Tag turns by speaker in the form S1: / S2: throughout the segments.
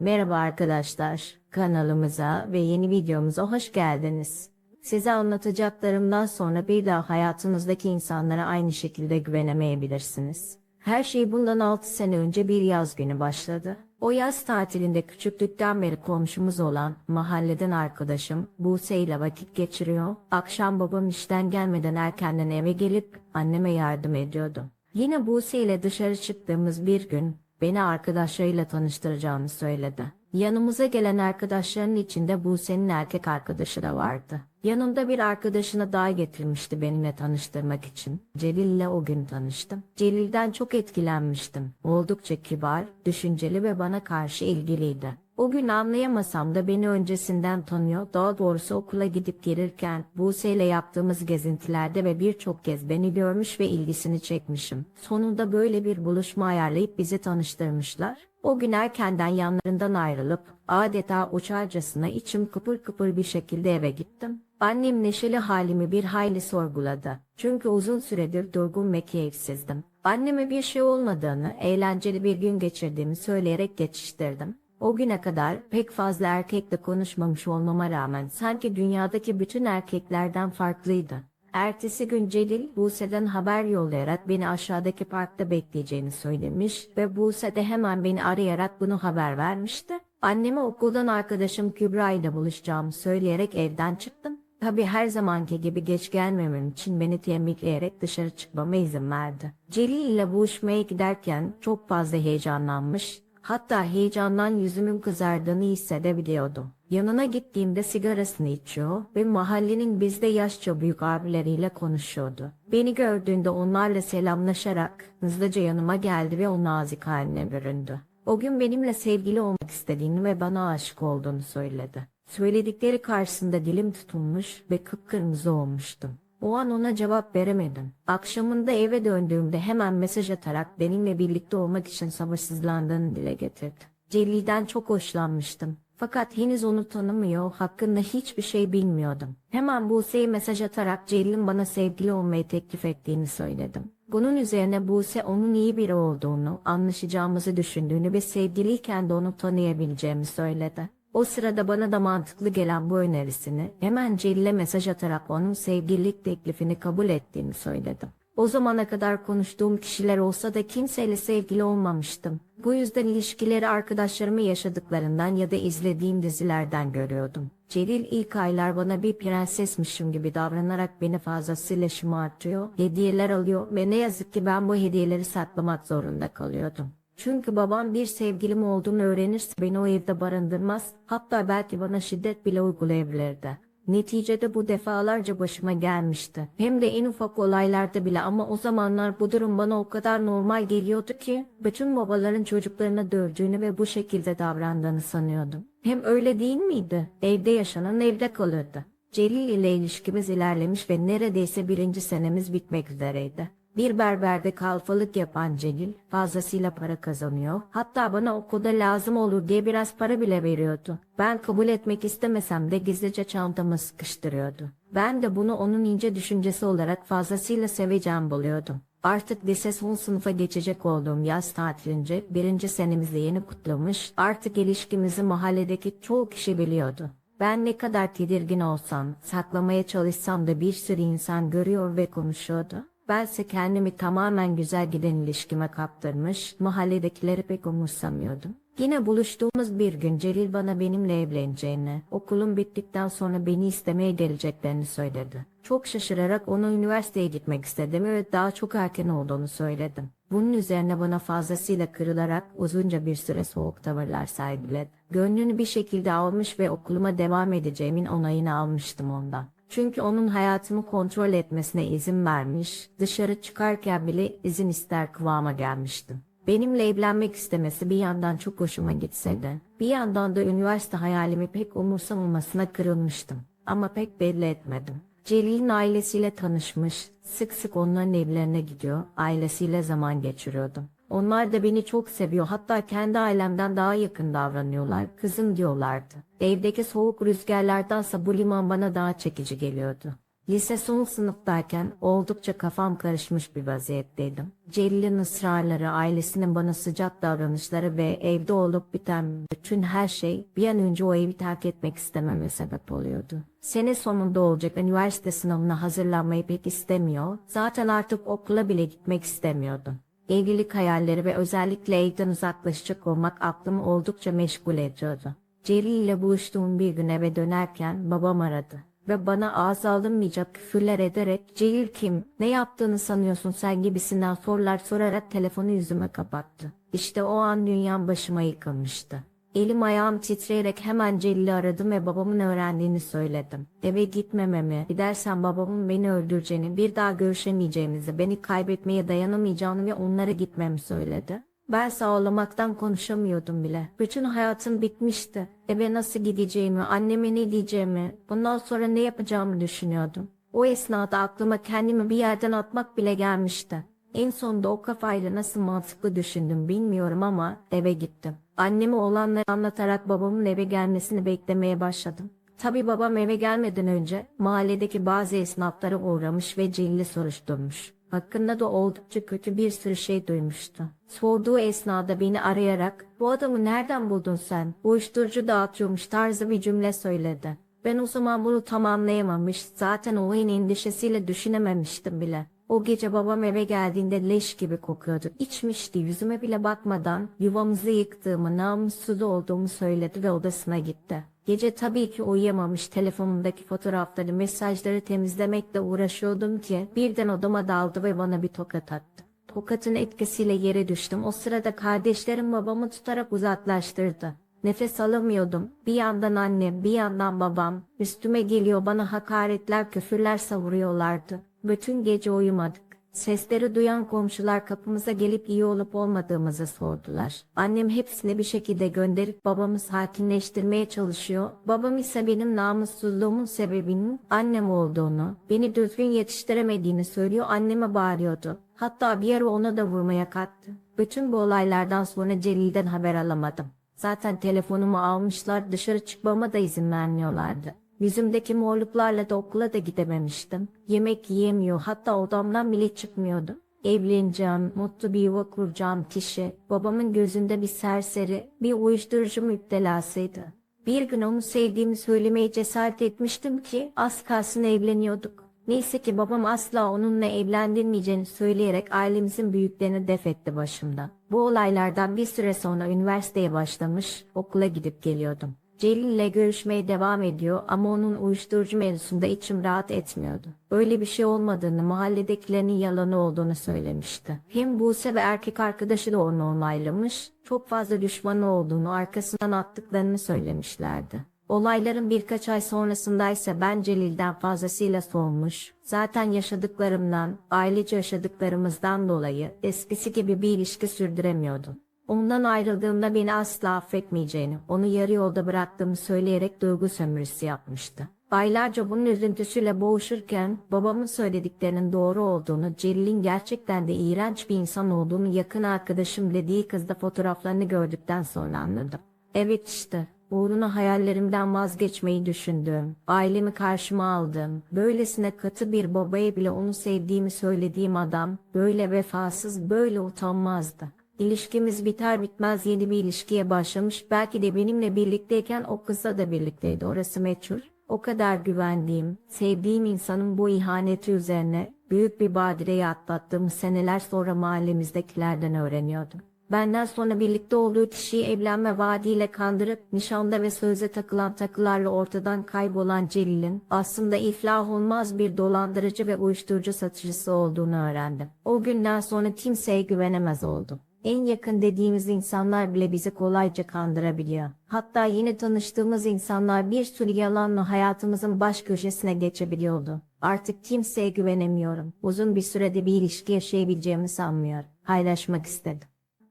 S1: Merhaba arkadaşlar, kanalımıza ve yeni videomuza hoş geldiniz. Size anlatacaklarımdan sonra bir daha hayatınızdaki insanlara aynı şekilde güvenemeyebilirsiniz. Her şey bundan 6 sene önce bir yaz günü başladı. O yaz tatilinde küçüklükten beri komşumuz olan mahalleden arkadaşım Buse ile vakit geçiriyor. Akşam babam işten gelmeden erkenden eve gelip anneme yardım ediyordu. Yine Buse ile dışarı çıktığımız bir gün beni arkadaşlarıyla tanıştıracağını söyledi. Yanımıza gelen arkadaşların içinde Buse'nin erkek arkadaşı da vardı. Yanında bir arkadaşını daha getirmişti benimle tanıştırmak için. Celil ile o gün tanıştım. Celil'den çok etkilenmiştim. Oldukça kibar, düşünceli ve bana karşı ilgiliydi. O gün anlayamasam da beni öncesinden tanıyor. Daha doğrusu okula gidip gelirken Buse ile yaptığımız gezintilerde ve birçok kez beni görmüş ve ilgisini çekmişim. Sonunda böyle bir buluşma ayarlayıp bizi tanıştırmışlar. O gün erkenden yanlarından ayrılıp adeta uçarcasına içim kıpır kıpır bir şekilde eve gittim. Annem neşeli halimi bir hayli sorguladı. Çünkü uzun süredir durgun ve keyifsizdim. Anneme bir şey olmadığını, eğlenceli bir gün geçirdiğimi söyleyerek geçiştirdim. O güne kadar pek fazla erkekle konuşmamış olmama rağmen sanki dünyadaki bütün erkeklerden farklıydı. Ertesi gün Celil, Buse'den haber yollayarak beni aşağıdaki parkta bekleyeceğini söylemiş ve Buse de hemen beni arayarak bunu haber vermişti. Anneme okuldan arkadaşım Kübra ile buluşacağımı söyleyerek evden çıktım. Tabi her zamanki gibi geç gelmemem için beni tembihleyerek dışarı çıkmama izin verdi. Celil ile buluşmaya giderken çok fazla heyecanlanmış, hatta heyecandan yüzümün kızardığını hissedebiliyordum. Yanına gittiğimde sigarasını içiyor ve mahallenin bizde yaşça büyük abileriyle konuşuyordu. Beni gördüğünde onlarla selamlaşarak hızlıca yanıma geldi ve o nazik haline büründü. O gün benimle sevgili olmak istediğini ve bana aşık olduğunu söyledi. Söyledikleri karşısında dilim tutulmuş ve kıpkırmızı olmuştum. O an ona cevap veremedim. Akşamında eve döndüğümde hemen mesaj atarak benimle birlikte olmak için sabırsızlandığını dile getirdi. Celil'den çok hoşlanmıştım. Fakat henüz onu tanımıyor, hakkında hiçbir şey bilmiyordum. Hemen Buse'ye mesaj atarak Celil'in bana sevgili olmayı teklif ettiğini söyledim. Bunun üzerine Buse onun iyi biri olduğunu, anlaşacağımızı düşündüğünü ve sevgiliyken de onu tanıyabileceğimi söyledi. O sırada bana da mantıklı gelen bu önerisini hemen Celil'e mesaj atarak onun sevgililik teklifini kabul ettiğimi söyledim. O zamana kadar konuştuğum kişiler olsa da kimseyle sevgili olmamıştım. Bu yüzden ilişkileri arkadaşlarımı yaşadıklarından ya da izlediğim dizilerden görüyordum. Celil ilk aylar bana bir prensesmişim gibi davranarak beni fazlasıyla şımartıyor, hediyeler alıyor ve ne yazık ki ben bu hediyeleri saklamak zorunda kalıyordum. Çünkü babam bir sevgilim olduğunu öğrenirse beni o evde barındırmaz, hatta belki bana şiddet bile uygulayabilirdi. Neticede bu defalarca başıma gelmişti. Hem de en ufak olaylarda bile ama o zamanlar bu durum bana o kadar normal geliyordu ki bütün babaların çocuklarına dövdüğünü ve bu şekilde davrandığını sanıyordum. Hem öyle değil miydi? Evde yaşanan evde kalırdı. Celil ile ilişkimiz ilerlemiş ve neredeyse birinci senemiz bitmek üzereydi. Bir berberde kalfalık yapan Celil fazlasıyla para kazanıyor. Hatta bana okulda lazım olur diye biraz para bile veriyordu. Ben kabul etmek istemesem de gizlice çantama sıkıştırıyordu. Ben de bunu onun ince düşüncesi olarak fazlasıyla seveceğim buluyordum. Artık lise son sınıfa geçecek olduğum yaz tatilince birinci senemizi yeni kutlamış, artık ilişkimizi mahalledeki çoğu kişi biliyordu. Ben ne kadar tedirgin olsam, saklamaya çalışsam da bir sürü insan görüyor ve konuşuyordu. Bense kendimi tamamen güzel giden ilişkime kaptırmış, mahalledekileri pek umursamıyordum. Yine buluştuğumuz bir gün Celil bana benimle evleneceğini, okulum bittikten sonra beni istemeye geleceklerini söyledi. Çok şaşırarak ona üniversiteye gitmek istediğimi ve daha çok erken olduğunu söyledim. Bunun üzerine bana fazlasıyla kırılarak uzunca bir süre soğuk tavırlar sergiledi. Gönlünü bir şekilde almış ve okuluma devam edeceğimin onayını almıştım ondan. Çünkü onun hayatımı kontrol etmesine izin vermiş, dışarı çıkarken bile izin ister kıvama gelmiştim. Benimle evlenmek istemesi bir yandan çok hoşuma gitse de, bir yandan da üniversite hayalimi pek umursamamasına kırılmıştım. Ama pek belli etmedim. Celil'in ailesiyle tanışmış, sık sık onların evlerine gidiyor, ailesiyle zaman geçiriyordum. Onlar da beni çok seviyor. Hatta kendi ailemden daha yakın davranıyorlar. Kızım diyorlardı. Evdeki soğuk rüzgarlardansa bu liman bana daha çekici geliyordu. Lise son sınıftayken oldukça kafam karışmış bir vaziyetteydim. Celil'in ısrarları, ailesinin bana sıcak davranışları ve evde olup biten bütün her şey bir an önce o evi terk etmek istememe sebep oluyordu. Sene sonunda olacak üniversite sınavına hazırlanmayı pek istemiyor. Zaten artık okula bile gitmek istemiyordum. Evlilik hayalleri ve özellikle evden uzaklaşacak olmak aklımı oldukça meşgul ediyordu. Celil ile buluştuğum bir gün eve dönerken babam aradı ve bana ağız alınmayacak küfürler ederek Celil kim, ne yaptığını sanıyorsun sen gibisinden sorular sorarak telefonu yüzüme kapattı. İşte o an dünyam başıma yıkılmıştı. Elim ayağım titreyerek hemen Celil'i aradım ve babamın öğrendiğini söyledim. Eve gitmememi, gidersem babamın beni öldüreceğini, bir daha görüşemeyeceğimizi, beni kaybetmeye dayanamayacağını ve onlara gitmemi söyledi. Ben ağlamaktan konuşamıyordum bile. Bütün hayatım bitmişti. Eve nasıl gideceğimi, anneme ne diyeceğimi, bundan sonra ne yapacağımı düşünüyordum. O esnada aklıma kendimi bir yerden atmak bile gelmişti. En sonunda o kafayla nasıl mantıklı düşündüm bilmiyorum ama eve gittim. Anneme olanları anlatarak babamın eve gelmesini beklemeye başladım. Tabi babam eve gelmeden önce mahalledeki bazı esnaflara uğramış ve Celil'i soruşturmuş. Hakkında da oldukça kötü bir sürü şey duymuştu. Sorduğu esnada beni arayarak bu adamı nereden buldun sen? Uyuşturucu dağıtıyormuş tarzı bir cümle söyledi. Ben o zaman bunu tamamlayamamış zaten olayın endişesiyle düşünememiştim bile. O gece babam eve geldiğinde leş gibi kokuyordu. İçmişti yüzüme bile bakmadan yuvamızı yıktığımı, namussuz olduğumu söyledi ve odasına gitti. Gece tabii ki uyuyamamış telefonumdaki fotoğrafları, mesajları temizlemekle uğraşıyordum ki birden odama daldı ve bana bir tokat attı. Tokatın etkisiyle yere düştüm. O sırada kardeşlerim babamı tutarak uzaklaştırdı. Nefes alamıyordum. Bir yandan annem, bir yandan babam. Üstüme geliyor bana hakaretler, küfürler savuruyorlardı. Bütün gece uyumadık. Sesleri duyan komşular kapımıza gelip iyi olup olmadığımızı sordular. Annem hepsini bir şekilde gönderip babamı sakinleştirmeye çalışıyor. Babam ise benim namussuzluğumun sebebinin annem olduğunu, beni düzgün yetiştiremediğini söylüyor, anneme bağırıyordu. Hatta bir ara ona da vurmaya kalktı. Bütün bu olaylardan sonra Celil'den haber alamadım. Zaten telefonumu almışlar dışarı çıkmama da izin vermiyorlardı. Yüzümdeki morluklarla da okula da gidememiştim. Yemek yiyemiyor hatta odamdan bile çıkmıyordu. Evleneceğim, mutlu bir yuva kuracağım kişi, babamın gözünde bir serseri, bir uyuşturucu müptelasıydı. Bir gün onu sevdiğimi söylemeye cesaret etmiştim ki az kalsın evleniyorduk. Neyse ki babam asla onunla evlendirmeyeceğini söyleyerek ailemizin büyüklerini def etti başımda. Bu olaylardan bir süre sonra üniversiteye başlamış, okula gidip geliyordum. Celil ile görüşmeye devam ediyor ama onun uyuşturucu mevzusunda içim rahat etmiyordu. Öyle bir şey olmadığını, mahalledekilerin yalanı olduğunu söylemişti. Hem Buse ve erkek arkadaşı da onu onaylamış, çok fazla düşmanı olduğunu, arkasından attıklarını söylemişlerdi. Olayların birkaç ay sonrasında ise ben Celil'den fazlasıyla soğumuş, zaten yaşadıklarımdan, ailece yaşadıklarımızdan dolayı eskisi gibi bir ilişki sürdüremiyordum. Ondan ayrıldığımda beni asla affetmeyeceğini, onu yarı yolda bıraktığımı söyleyerek duygu sömürüsü yapmıştı. Aylarca bunun üzüntüsüyle boğuşurken babamın söylediklerinin doğru olduğunu, Celil'in gerçekten de iğrenç bir insan olduğunu yakın arkadaşım dediği kızda fotoğraflarını gördükten sonra anladım. Evet işte, uğruna hayallerimden vazgeçmeyi düşündüm, ailemi karşıma aldım, böylesine katı bir babaya bile onu sevdiğimi söylediğim adam, böyle vefasız, böyle utanmazdı. İlişkimiz biter bitmez yeni bir ilişkiye başlamış. Belki de benimle birlikteyken o kızla da birlikteydi. Orası meçhul. O kadar güvendiğim, sevdiğim insanın bu ihaneti üzerine büyük bir badireyi atlattığımı seneler sonra mahallemizdekilerden öğreniyordum. Benden sonra birlikte olduğu kişiyi evlenme vaadiyle kandırıp nişanda ve sözde takılan takılarla ortadan kaybolan Celil'in aslında iflah olmaz bir dolandırıcı ve uyuşturucu satıcısı olduğunu öğrendim. O günden sonra kimseye güvenemez oldum. En yakın dediğimiz insanlar bile bizi kolayca kandırabiliyor. Hatta yeni tanıştığımız insanlar bir sürü yalanla hayatımızın baş köşesine geçebiliyordu. Artık kimseye güvenemiyorum. Uzun bir sürede bir ilişki yaşayabileceğimi sanmıyorum. Paylaşmak istedim.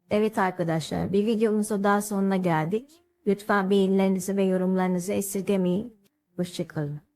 S1: Evet arkadaşlar bir videomuzda daha sonuna geldik. Lütfen beğenilerinizi ve yorumlarınızı esirgemeyin. Hoşçakalın.